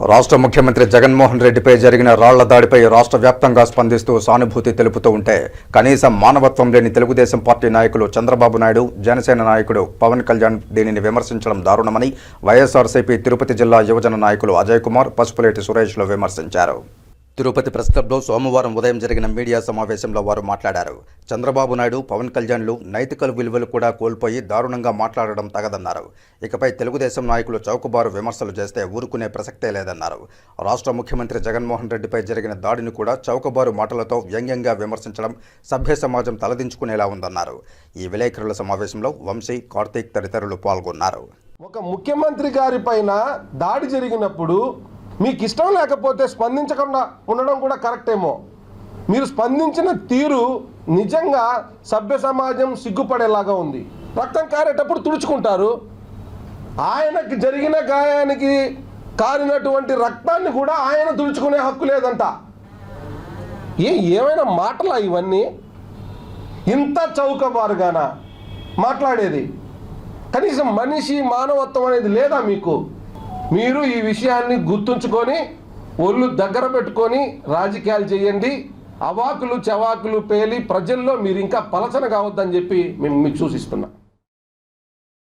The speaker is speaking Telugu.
రాష్ట్ర ముఖ్యమంత్రి జగన్మోహన్ రెడ్డిపై జరిగిన రాళ్ళ దాడిపై రాష్ట్ర వ్యాప్తంగా స్పందిస్తూ సానుభూతి తెలుపుతూ ఉంటే కనీసం మానవత్వం లేని తెలుగుదేశం పార్టీ నాయకులు చంద్రబాబు నాయుడు జనసేన నాయకుడు పవన్ కళ్యాణ్ దీనిని విమర్శించడం దారుణమని వైఎస్ఆర్సీపీ తిరుపతి జిల్లా యువజన నాయకులు అజయ్ కుమార్ పసుపులేటి సురేష్లు విమర్శించారు. తిరుపతి ప్రెస్ క్లబ్లో సోమవారం ఉదయం జరిగిన మీడియా సమావేశంలో వారు మాట్లాడారు. చంద్రబాబు నాయుడు పవన్ కళ్యాణ్లు నైతిక విలువలు కూడా కోల్పోయి దారుణంగా మాట్లాడడం తగదన్నారు. ఇకపై తెలుగుదేశం నాయకులు చౌకబారు విమర్శలు చేస్తే ఊరుకునే ప్రసక్తే లేదన్నారు. రాష్ట్ర ముఖ్యమంత్రి జగన్మోహన్ రెడ్డిపై జరిగిన దాడిని కూడా చౌకబారు మాటలతో వ్యంగ్యంగా విమర్శించడం సభ్య సమాజం తలదించుకునేలా ఉందన్నారు. ఈ విలేకరుల సమావేశంలో వంశీ కార్తీక్ తదితరులు పాల్గొన్నారు. ఒక ముఖ్యమంత్రి గారి పైన దాడి జరిగినప్పుడు మీకు ఇష్టం లేకపోతే స్పందించకుండా ఉండడం కూడా కరెక్ట్ ఏమో మీరు స్పందించిన తీరు నిజంగా సభ్య సమాజం సిగ్గుపడేలాగా ఉంది. రక్తం కారేటప్పుడు తుడుచుకుంటారు. ఆయనకి జరిగిన గాయానికి కారినటువంటి రక్తాన్ని కూడా ఆయన తుడుచుకునే హక్కు లేదంట. ఏ ఏమైనా మాటలా ఇవన్నీ? ఇంత చౌకబారుగానా మాట్లాడేది. కనీసం మనిషి మానవత్వం అనేది లేదా మీకు? మీరు ఈ విషయాన్ని గుర్తుంచుకొని ఒళ్ళు దగ్గర పెట్టుకొని రాజకీయాలు చేయండి. అవాకులు చవాకులు పేలి ప్రజల్లో మీరు ఇంకా పలచన కావద్దని చెప్పి మేము మీకు సూచిస్తున్నాం.